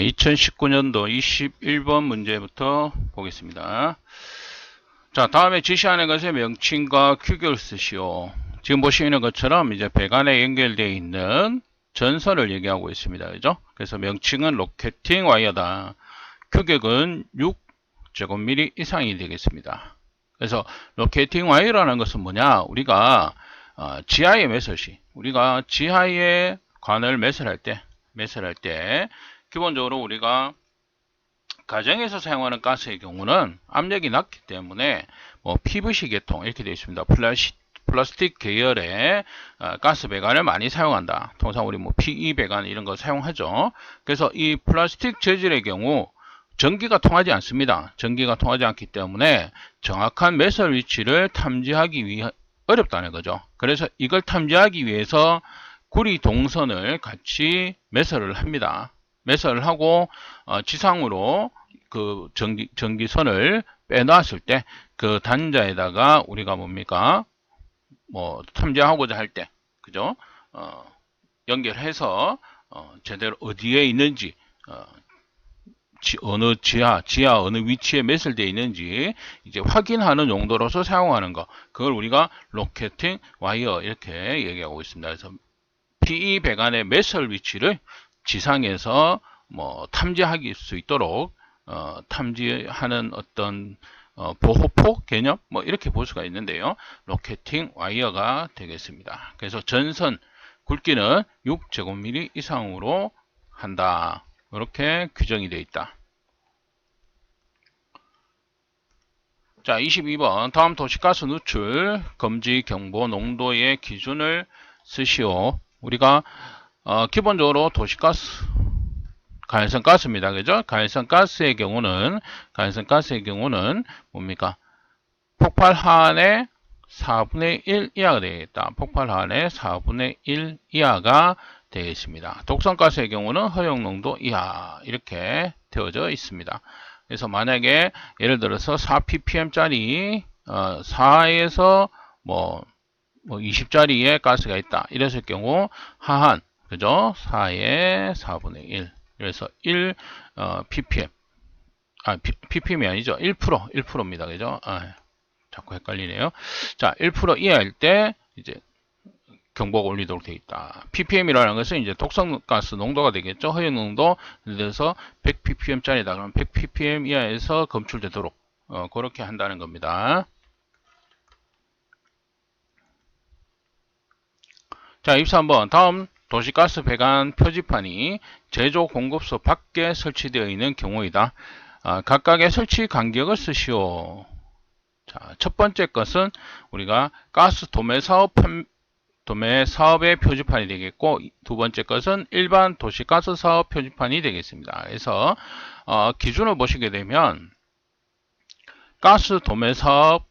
네, 2019년도 21번 문제부터 보겠습니다. 자, 다음에 지시하는 것의 명칭과 규격을 쓰시오. 지금 보시는 것처럼 이제 배관에 연결되어 있는 전선을 얘기하고 있습니다. 그죠? 그래서 명칭은 로켓팅 와이어다. 규격은 6제곱미리 이상이 되겠습니다. 그래서 로켓팅 와이어라는 것은 뭐냐? 우리가 어, 지하에 매설시, 우리가 지하에 관을 매설할 때, 매설할 때 기본적으로 우리가 가정에서 사용하는 가스의 경우는 압력이 낮기 때문에 뭐 PVC 계통 이렇게 되어 있습니다. 플라시, 플라스틱 계열의 어, 가스 배관을 많이 사용한다. 통상 우리 뭐 PE 배관 이런 거 사용하죠. 그래서 이 플라스틱 재질의 경우 전기가 통하지 않습니다. 전기가 통하지 않기 때문에 정확한 매설 위치를 탐지하기 위해 어렵다는 거죠. 그래서 이걸 탐지하기 위해서 구리 동선을 같이 매설을 합니다. 매설을 하고 어, 지상으로 그 전기 전기선을 빼놨을 때 그 단자에다가 우리가 뭡니까? 뭐 탐지하고자 할 때 그죠? 어, 연결해서 어, 제대로 어디에 있는지 어, 지, 어느 지하 지하 어느 위치에 매설되어 있는지 이제 확인하는 용도로서 사용하는 거. 그걸 우리가 로켓팅 와이어 이렇게 얘기하고 있습니다. 그래서 PE 배관의 매설 위치를 지상에서 뭐 탐지할 수 있도록 어, 탐지하는 어떤 어, 보호포 개념 뭐 이렇게 볼 수가 있는데요. 로켓팅 와이어가 되겠습니다. 그래서 전선 굵기는 6제곱미리 이상으로 한다. 이렇게 규정이 되어 있다. 자, 22번 다음 도시가스 누출 검지 경보 농도의 기준을 쓰시오. 우리가 어, 기본적으로 도시가스 가연성 가스입니다. 그죠? 가연성 가스의 경우는 가연성 가스의 경우는 뭡니까? 폭발한의 4분의 1 이하가 되겠다. 폭발한의 4분의 1 이하가 되겠습니다. 독성가스의 경우는 허용농도 이하 이렇게 되어져 있습니다. 그래서 만약에 예를 들어서 4ppm짜리 어, 4에서 뭐, 뭐 20짜리의 가스가 있다. 이랬을 경우 하한 그죠? 4의 4분의 1 그래서 1 어, ppm. 아 ppm이 아니죠. 1% 1%입니다. 그죠? 아, 자꾸 헷갈리네요. 자 1% 이하일 때 이제 경보가 올리도록 되어 있다. ppm이라는 것은 이제 독성가스 농도가 되겠죠? 허용 농도. 들어서 100 ppm 짜리다. 그러면 100 ppm 이하에서 검출되도록 어, 그렇게 한다는 겁니다. 자 23번. 다음 도시가스 배관 표지판이 제조 공급소 밖에 설치되어 있는 경우이다. 아, 각각의 설치 간격을 쓰시오. 자, 첫 번째 것은 우리가 가스 도매 사업 도매 사업의 표지판이 되겠고 두 번째 것은 일반 도시가스 사업 표지판이 되겠습니다. 그래서 어, 기준을 보시게 되면 가스 도매 사업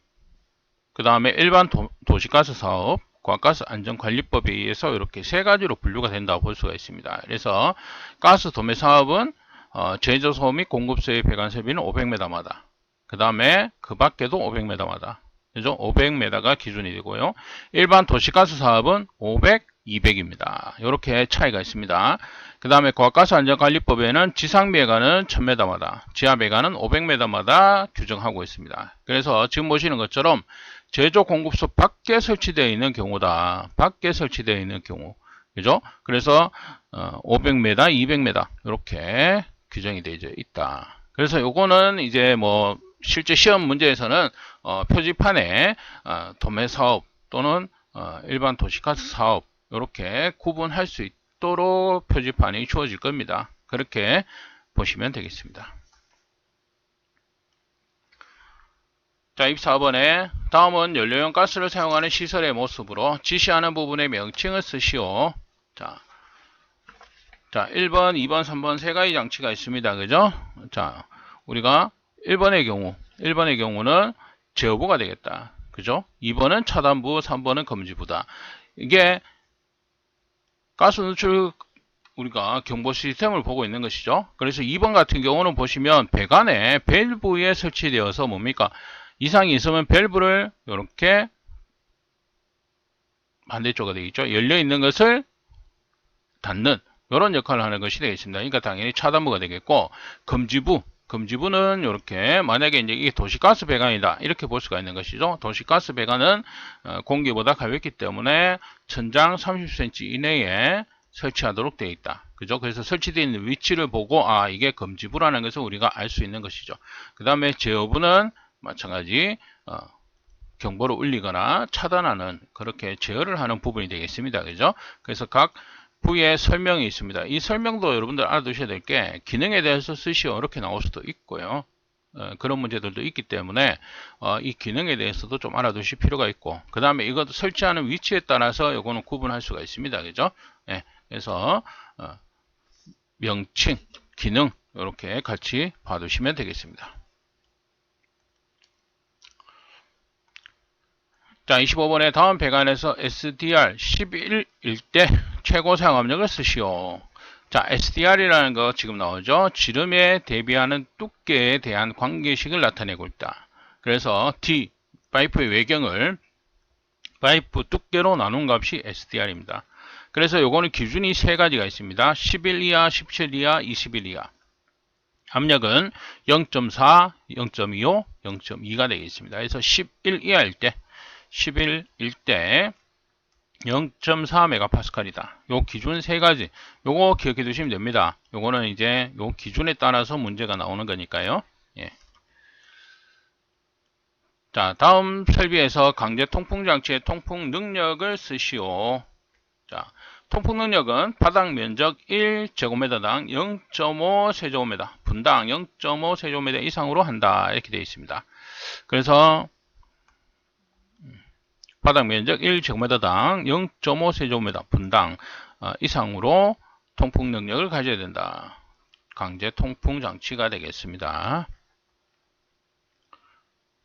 그 다음에 일반 도, 도시가스 사업 가스 안전관리법에 의해서 이렇게 세 가지로 분류가 된다고 볼 수가 있습니다. 그래서 가스 도매 사업은 어, 제조소 및 공급소의 배관 설비는 500m마다 그 다음에 그 밖에도 500m마다 그죠? 500m가 기준이 되고요. 일반 도시가스 사업은 500, 200입니다. 이렇게 차이가 있습니다. 그 다음에 과가스 안전관리법에는 지상 배관은 1000m마다, 지하 배관은 500m마다 규정하고 있습니다. 그래서 지금 보시는 것처럼 제조 공급소 밖에 설치되어 있는 경우다. 밖에 설치되어 있는 경우. 그죠? 그래서 500m, 200m 이렇게 규정이 되어 있다. 그래서 요거는 이제 뭐 실제 시험 문제에서는 어, 표지판에 어, 도매 사업 또는 어, 일반 도시가스 사업 이렇게 구분할 수 있도록 표지판이 주어질 겁니다. 그렇게 보시면 되겠습니다. 자, 24번에 다음은 연료용 가스를 사용하는 시설의 모습으로 지시하는 부분의 명칭을 쓰시오. 자, 자 1번, 2번, 3번 세 가지 장치가 있습니다. 그죠? 자, 우리가 1번의 경우, 1번의 경우는 제어부가 되겠다. 그죠? 2번은 차단부, 3번은 검지부다. 이게 가스 누출 우리가 경보 시스템을 보고 있는 것이죠. 그래서 2번 같은 경우는 보시면 배관에 밸브에 설치되어서 뭡니까? 이상이 있으면 밸브를 이렇게 반대쪽에 되겠죠. 열려 있는 것을 닫는 이런 역할을 하는 것이 되겠습니다. 그러니까 당연히 차단부가 되겠고 금지부 금지부는 이렇게 만약에 이제 이게 도시가스 배관이다 이렇게 볼 수가 있는 것이죠. 도시가스 배관은 어, 공기보다 가볍기 때문에 천장 30cm 이내에 설치하도록 되어 있다. 그죠? 그래서 설치되어 있는 위치를 보고 아 이게 금지부라는 것을 우리가 알 수 있는 것이죠. 그 다음에 제어부는 마찬가지 어, 경보를 울리거나 차단하는 그렇게 제어를 하는 부분이 되겠습니다. 그죠? 그래서 각 부에 설명이 있습니다. 이 설명도 여러분들 알아두셔야 될 게 기능에 대해서 쓰시오 이렇게 나올 수도 있고요. 어, 그런 문제들도 있기 때문에 어, 이 기능에 대해서도 좀 알아두실 필요가 있고 그 다음에 이것도 설치하는 위치에 따라서 이거는 구분할 수가 있습니다. 그죠? 예, 그래서 어, 명칭, 기능 이렇게 같이 봐두시면 되겠습니다. 자, 25번에 다음 배관에서 SDR 11일 때 최고 사용압력을 쓰시오. 자, SDR이라는 거 지금 나오죠. 지름에 대비하는 두께에 대한 관계식을 나타내고 있다. 그래서 D, 파이프의 외경을 파이프 두께로 나눈 값이 SDR입니다. 그래서 요거는 기준이 세 가지가 있습니다. 11 이하, 17 이하, 21 이하. 압력은 0.4, 0.25, 0.2가 되겠습니다. 그래서 11 이하일 때 11일 때 0.4메가파스칼이다. 요 기준 세 가지. 요거 기억해 두시면 됩니다. 요거는 이제 요 기준에 따라서 문제가 나오는 거니까요. 예. 자, 다음 설비에서 강제 통풍 장치의 통풍 능력을 쓰시오. 자, 통풍 능력은 바닥 면적 1제곱미터당 0.5 세제곱미터, 분당 0.5 세제곱미터 이상으로 한다. 이렇게 되어 있습니다. 그래서 바닥 면적 1제곱미터당 0.5세제곱미터 분당 어, 이상으로 통풍 능력을 가져야 된다. 강제 통풍 장치가 되겠습니다.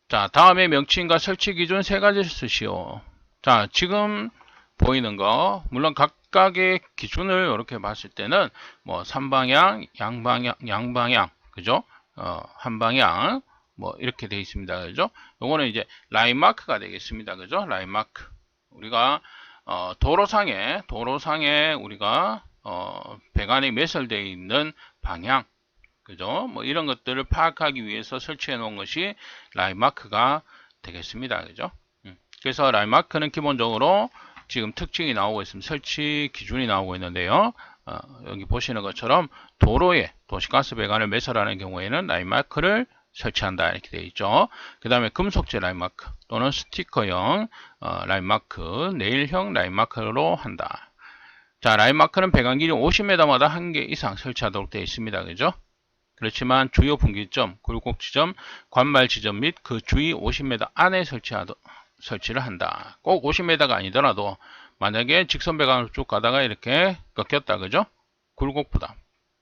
자, 다음에 명칭과 설치 기준 세 가지를 쓰시오. 자, 지금 보이는 거, 물론 각각의 기준을 이렇게 봤을 때는 뭐 3방향, 양방향, 양방향, 그죠? 어, 한방향, 뭐 이렇게 되어 있습니다. 그죠? 요거는 이제 라인 마크가 되겠습니다. 그죠? 라인 마크. 우리가 어, 도로상에 도로상에 우리가 어, 배관이 매설되어 있는 방향 그죠? 뭐 이런 것들을 파악하기 위해서 설치해 놓은 것이 라인 마크가 되겠습니다. 그죠? 음. 그래서 라인 마크는 기본적으로 지금 특징이 나오고 있습니다. 설치 기준이 나오고 있는데요. 어, 여기 보시는 것처럼 도로에 도시가스 배관을 매설하는 경우에는 라인 마크를 설치한다 이렇게 되어 있죠. 그 다음에 금속재 라인 마크 또는 스티커형 어, 라인 마크, 네일형 라인 마크로 한다. 자, 라인 마크는 배관 길이 50m마다 한 개 이상 설치하도록 되어 있습니다. 그죠? 그렇지만 주요 분기점, 굴곡 지점, 관말 지점 및 그 주위 50m 안에 설치하도, 설치를 한다. 꼭 50m가 아니더라도 만약에 직선 배관을 쭉 가다가 이렇게 꺾였다. 그죠? 굴곡보다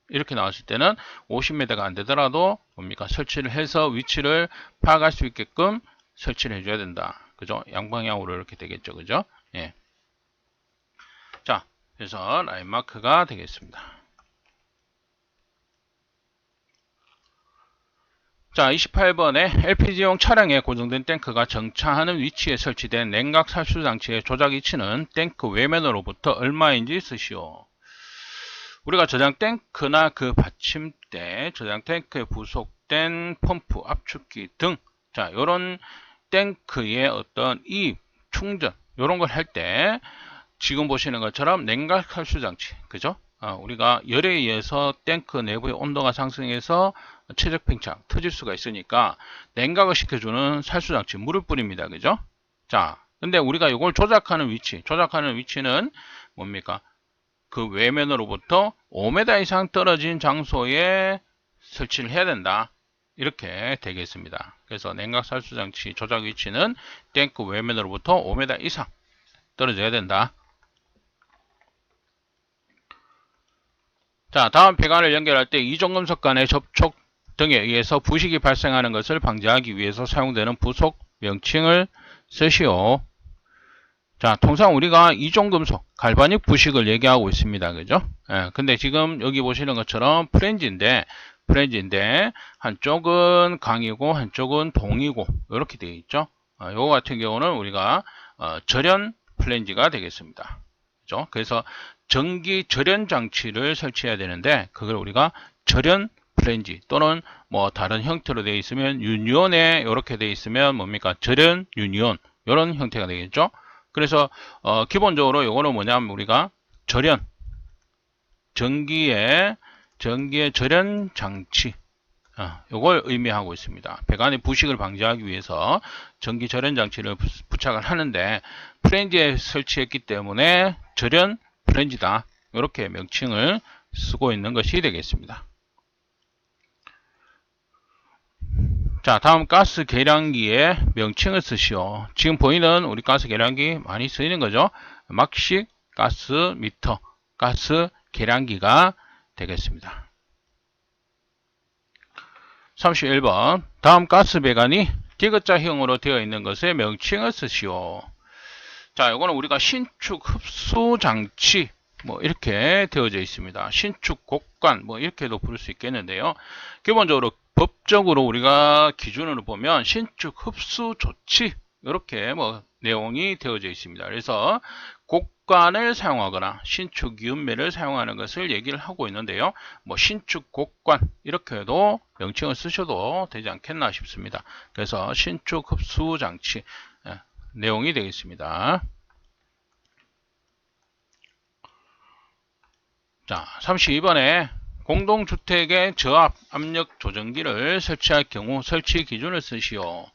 이렇게 나왔을 때는 50m가 안 되더라도 뭡니까 설치를 해서 위치를 파악할 수 있게끔 설치를 해줘야 된다. 그죠? 양방향으로 이렇게 되겠죠. 그죠? 예. 자, 그래서 라인 마크가 되겠습니다. 자, 28번에 LPG용 차량에 고정된 탱크가 정차하는 위치에 설치된 냉각 살수 장치의 조작 위치는 탱크 외면으로부터 얼마인지 쓰시오. 우리가 저장 탱크나 그 받침대, 저장 탱크에 부속된 펌프, 압축기 등, 자, 요런 탱크의 어떤 이 충전, 요런 걸 할 때, 지금 보시는 것처럼 냉각 할수 장치, 그죠? 어, 우리가 열에 의해서 탱크 내부의 온도가 상승해서 최적 팽창 터질 수가 있으니까 냉각을 시켜주는 살수 장치 물을 뿌립니다. 그죠? 자, 근데 우리가 이걸 조작하는 위치, 조작하는 위치는 뭡니까? 그 외면으로부터 5m 이상 떨어진 장소에 설치를 해야 된다. 이렇게 되겠습니다. 그래서 냉각 살수 장치 조작 위치는 탱크 외면으로부터 5m 이상 떨어져야 된다. 자, 다음 배관을 연결할 때 이종금속 간의 접촉 등에 의해서 부식이 발생하는 것을 방지하기 위해서 사용되는 부속 명칭을 쓰시오. 자, 통상 우리가 이종금속, 갈바닉 부식을 얘기하고 있습니다. 그죠? 예, 근데 지금 여기 보시는 것처럼 프렌즈인데, 프렌즈인데, 한쪽은 강이고, 한쪽은 동이고, 이렇게 되어 있죠? 어, 요거 같은 경우는 우리가, 어, 절연 플렌지가 되겠습니다. 그죠? 그래서 전기 절연 장치를 설치해야 되는데 그걸 우리가 절연 플랜지 또는 뭐 다른 형태로 되어 있으면 유니온에 이렇게 되어 있으면 뭡니까? 절연 유니온 이런 형태가 되겠죠. 그래서 어, 기본적으로 요거는 뭐냐면 우리가 절연 전기의 전기의 절연 장치 어, 요걸 의미하고 있습니다. 배관의 부식을 방지하기 위해서 전기 절연 장치를 부- 부착을 하는데 프렌지에 설치했기 때문에 절연 프렌지다. 이렇게 명칭을 쓰고 있는 것이 되겠습니다. 자, 다음 가스 계량기의 명칭을 쓰시오. 지금 보이는 우리 가스 계량기 많이 쓰이는 거죠. 막식 가스 미터, 가스 계량기가 되겠습니다. 31번 다음 가스 배관이 디귿자형으로 되어 있는 것의 명칭을 쓰시오. 자, 이거는 우리가 신축 흡수 장치 뭐 이렇게 되어져 있습니다. 신축 곡관 뭐 이렇게도 부를 수 있겠는데요. 기본적으로 법적으로 우리가 기준으로 보면 신축 흡수 조치 이렇게 뭐 내용이 되어져 있습니다. 그래서 곡관을 사용하거나 신축 이음매를 사용하는 것을 얘기를 하고 있는데요. 뭐 신축 곡관 이렇게도 명칭을 쓰셔도 되지 않겠나 싶습니다. 그래서 신축 흡수 장치 예, 내용이 되겠습니다. 자, 32번에 공동주택의 저압 압력 조정기를 설치할 경우 설치 기준을 쓰시오.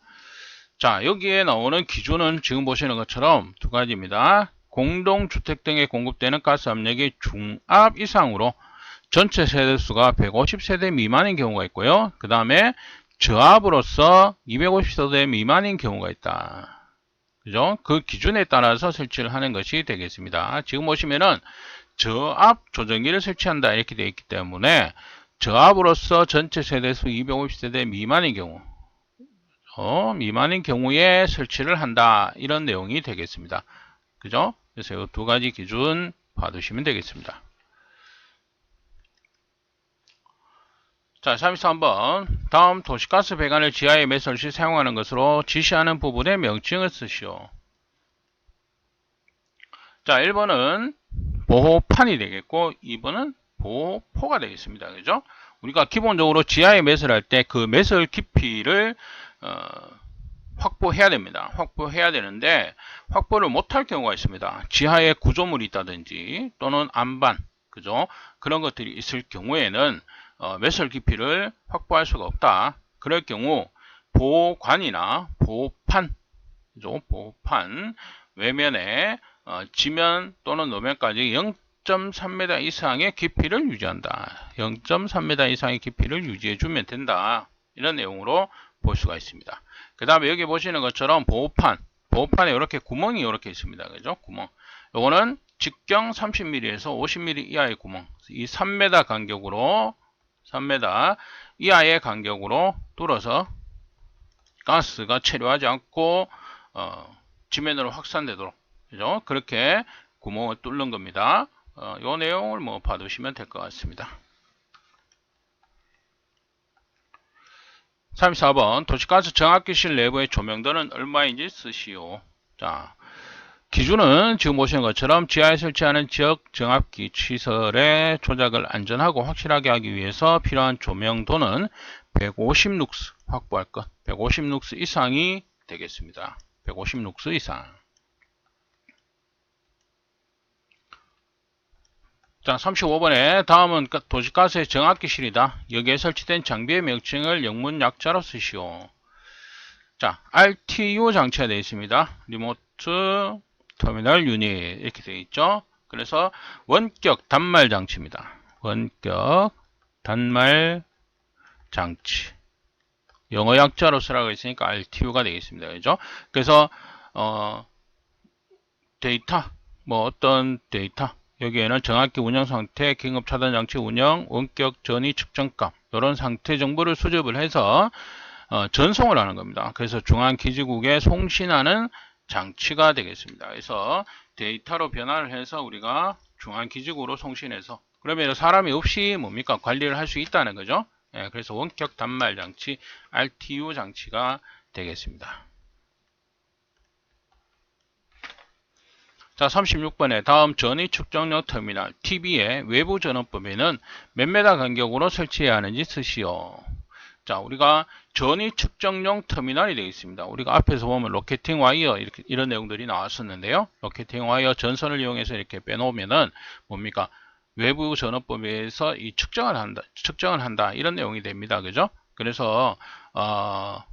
자, 여기에 나오는 기준은 지금 보시는 것처럼 두 가지입니다. 공동주택 등에 공급되는 가스 압력이 중압 이상으로 전체 세대수가 150세대 미만인 경우가 있고요. 그 다음에 저압으로서 250세대 미만인 경우가 있다. 그죠? 그 기준에 따라서 설치를 하는 것이 되겠습니다. 지금 보시면은 저압 조정기를 설치한다 이렇게 되어 있기 때문에 저압으로서 전체 세대수 250세대 미만인 경우 어, 미만인 경우에 설치를 한다 이런 내용이 되겠습니다. 그죠? 그래서 이 두 가지 기준 봐두시면 되겠습니다. 자, 33번. 다음 도시가스 배관을 지하에 매설 시 사용하는 것으로 지시하는 부분의 명칭을 쓰시오. 자, 1번은 보호판이 되겠고 2번은 보호포가 되겠습니다. 그죠? 우리가 기본적으로 지하에 매설 할 때 그 매설 깊이를 어, 확보해야 됩니다. 확보해야 되는데 확보를 못할 경우가 있습니다. 지하에 구조물이 있다든지 또는 안반 그죠? 그런 것들이 있을 경우에는 어, 매설 깊이를 확보할 수가 없다. 그럴 경우 보관이나 보호판 그죠? 보호판 외면에 어, 지면 또는 노면까지 0.3m 이상의 깊이를 유지한다. 0.3m 이상의 깊이를 유지해주면 된다. 이런 내용으로 볼 수가 있습니다. 그 다음에 여기 보시는 것처럼 보호판, 보호판에 이렇게 구멍이 이렇게 있습니다. 그죠? 구멍. 요거는 직경 30mm에서 50mm 이하의 구멍. 이 3m 간격으로 3m 이하의 간격으로 뚫어서 가스가 체류하지 않고 어, 지면으로 확산되도록 그죠? 그렇게 구멍을 뚫는 겁니다. 어, 요 내용을 뭐 봐두시면 될 것 같습니다. 34번 도시가스 정압기실 내부의 조명도는 얼마인지 쓰시오. 자, 기준은 지금 보시는 것처럼 지하에 설치하는 지역 정압기 시설의 조작을 안전하고 확실하게 하기 위해서 필요한 조명도는 150 룩스 확보할 것. 150 룩스 이상이 되겠습니다. 150 룩스 이상. 자, 35번에 다음은 가- 도시가스의 정압기실이다. 여기에 설치된 장비의 명칭을 영문 약자로 쓰시오. 자, RTU 장치가 되어 있습니다. 리모트 터미널 유닛 이렇게 되어 있죠. 그래서 원격 단말 장치입니다. 원격 단말 장치. 영어 약자로 쓰라고 했으니까 RTU가 되겠습니다. 그죠? 그래서 어 데이터 뭐 어떤 데이터 여기에는 정확히 운영 상태, 긴급 차단 장치 운영, 원격 전위 측정값 이런 상태 정보를 수집을 해서 어, 전송을 하는 겁니다. 그래서 중앙 기지국에 송신하는 장치가 되겠습니다. 그래서 데이터로 변화를 해서 우리가 중앙 기지국으로 송신해서 그러면 사람이 없이 뭡니까 관리를 할 수 있다는 거죠. 예, 그래서 원격 단말 장치 RTU 장치가 되겠습니다. 자, 36번에 다음 전위 측정용 터미널 TV의 외부 전원법에는 몇 메다 간격으로 설치해야 하는지 쓰시오. 자, 우리가 전위 측정용 터미널이 되겠습니다. 우리가 앞에서 보면 로켓팅 와이어 이렇게 이런 내용들이 나왔었는데요. 로켓팅 와이어 전선을 이용해서 이렇게 빼놓으면은 뭡니까? 외부 전원법에서 이 측정을 한다, 측정을 한다 이런 내용이 됩니다. 그죠? 그래서 어,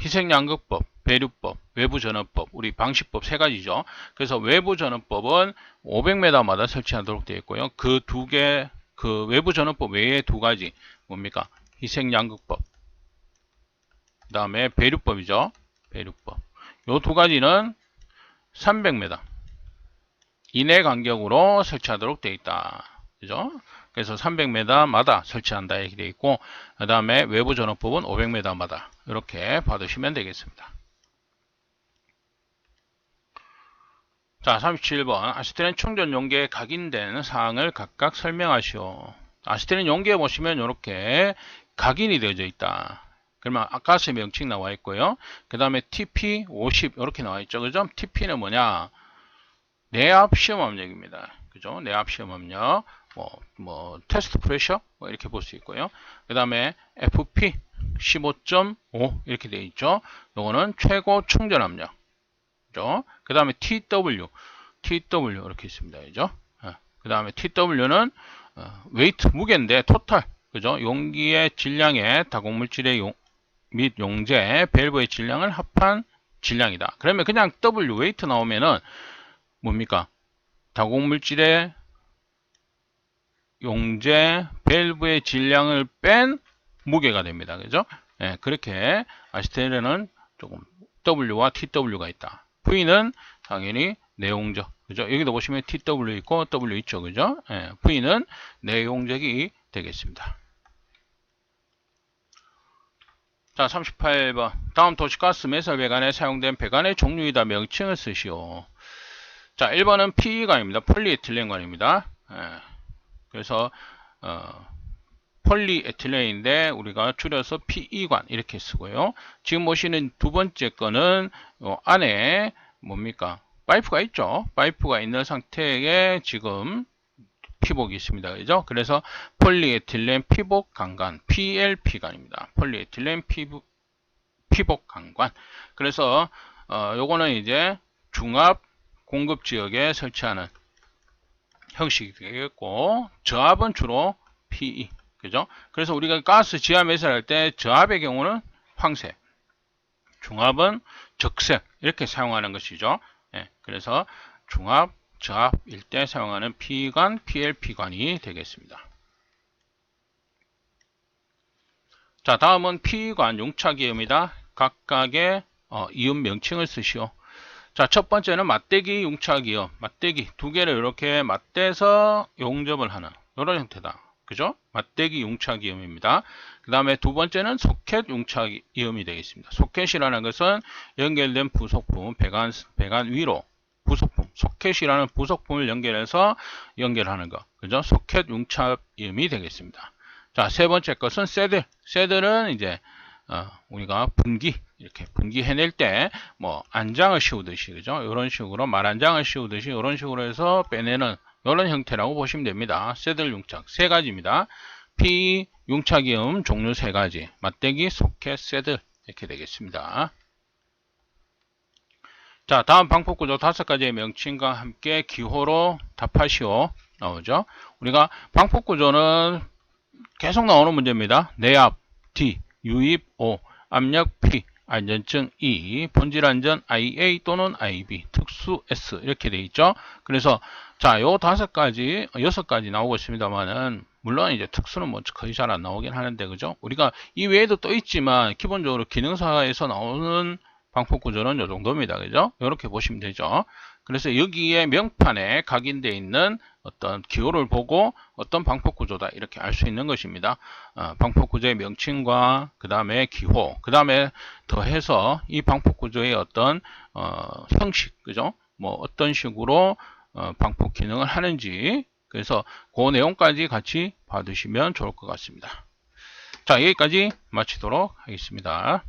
희생양극법, 배류법, 외부 전원법, 우리 방식법 세 가지죠. 그래서 외부 전원법은 500m마다 설치하도록 되어 있고요. 그 두 개, 그 외부 전원법 외에 두 가지 뭡니까? 희생양극법, 그 다음에 배류법이죠. 배류법. 요 두 가지는 300m 이내 간격으로 설치하도록 되어 있다. 그죠? 그래서 300m마다 설치한다 이렇게 되어 있고 그 다음에 외부 전원법은 500m마다 이렇게 받으시면 되겠습니다. 자 37번 아시트렌 충전 용계에 각인된 사항을 각각 설명하시오. 아시트렌 용계에 보시면 이렇게 각인이 되어져 있다. 그러면 가스의 명칭 나와 있고요. 그 다음에 TP50 이렇게 나와 있죠. 그죠? TP는 뭐냐? 내압 시험 압력입니다. 그죠? 내압 시험 압력. 뭐, 뭐, 테스트 프레셔 뭐 이렇게 볼 수 있고요. 그 다음에 FP 15.5 이렇게 되어 있죠. 요거는 최고 충전 압력. 그죠? 그 다음에 TW, TW 이렇게 있습니다. 그죠? 그 다음에 TW는 웨이트 무게인데 토탈 그죠? 용기의 질량에 다공물질의 용, 및 용제 밸브의 질량을 합한 질량이다. 그러면 그냥 W 웨이트 나오면은 뭡니까? 다공물질의 용제 밸브의 질량을 뺀 무게가 됩니다. 그죠? 예, 그렇게 아시테르는 조금 W와 TW가 있다. V는 당연히 내용적. 그죠? 여기도 보시면 TW 있고 W 있죠. 그죠? 예, V는 내용적이 되겠습니다. 자, 38번. 다음 도시가스 매설 배관에 사용된 배관의 종류이다 명칭을 쓰시오. 자, 1번은 PE관입니다. 폴리에틸렌관입니다. 예, 그래서 어, 폴리에틸렌인데 우리가 줄여서 PE관 이렇게 쓰고요. 지금 보시는 두 번째 거는 어, 안에 뭡니까? 파이프가 있죠. 파이프가 있는 상태에 지금 피복이 있습니다. 그죠? 그래서 폴리에틸렌 피복 강관 PLP관입니다. 폴리에틸렌 피복, 피복 강관. 그래서 어, 요거는 이제 중압 공급 지역에 설치하는 형식이 되겠고 저압은 주로 PE. 그죠? 그래서 우리가 가스 지하 매설할 때 저압의 경우는 황색, 중압은 적색 이렇게 사용하는 것이죠. 예, 그래서 중압, 저압일 때 사용하는 P관, PLP관이 되겠습니다. 자, 다음은 P관 용차기입니다. 각각의 어, 이음 명칭을 쓰시오. 자, 첫 번째는 맞대기 용차기요. 맞대기 두 개를 이렇게 맞대서 용접을 하는 이런 형태다. 그죠? 맞대기 용차기음입니다. 그 다음에 두 번째는 소켓 용차기음이 되겠습니다. 소켓이라는 것은 연결된 부속품, 배관, 배관 위로 부속품, 소켓이라는 부속품을 연결해서 연결하는 것. 그죠? 소켓 용차기음이 되겠습니다. 자, 세 번째 것은 새들. 새들은 이제, 어, 우리가 분기, 이렇게 분기 해낼 때, 뭐, 안장을 씌우듯이, 그죠? 이런 식으로, 말안장을 씌우듯이, 이런 식으로 해서 빼내는 이런 형태라고 보시면 됩니다. 새들 융착 세 가지입니다. P 융착이음 종류 세 가지 맞대기, 소켓, 새들 이렇게 되겠습니다. 자 다음 방법구조 다섯 가지의 명칭과 함께 기호로 답하시오 나오죠. 우리가 방법구조는 계속 나오는 문제입니다. 내압 D, 유입 O, 압력 P, 안전증 E, 본질 안전 IA 또는 IB, 특수 S 이렇게 되어 있죠. 그래서 자, 요 다섯 가지, 여섯 가지 나오고 있습니다만은 물론 이제 특수는 뭐 거의 잘 안 나오긴 하는데 그죠? 우리가 이 외에도 또 있지만 기본적으로 기능사에서 나오는 방법 구조는 요 정도입니다. 그죠? 이렇게 보시면 되죠. 그래서 여기에 명판에 각인되어 있는 어떤 기호를 보고 어떤 방법 구조다 이렇게 알 수 있는 것입니다. 어, 방법 구조의 명칭과 그 다음에 기호, 그 다음에 더해서 이 방법 구조의 어떤 어, 형식, 그죠? 뭐 어떤 식으로 어, 방폭 기능을 하는지 그래서 그 내용까지 같이 받으시면 좋을 것 같습니다. 자 여기까지 마치도록 하겠습니다.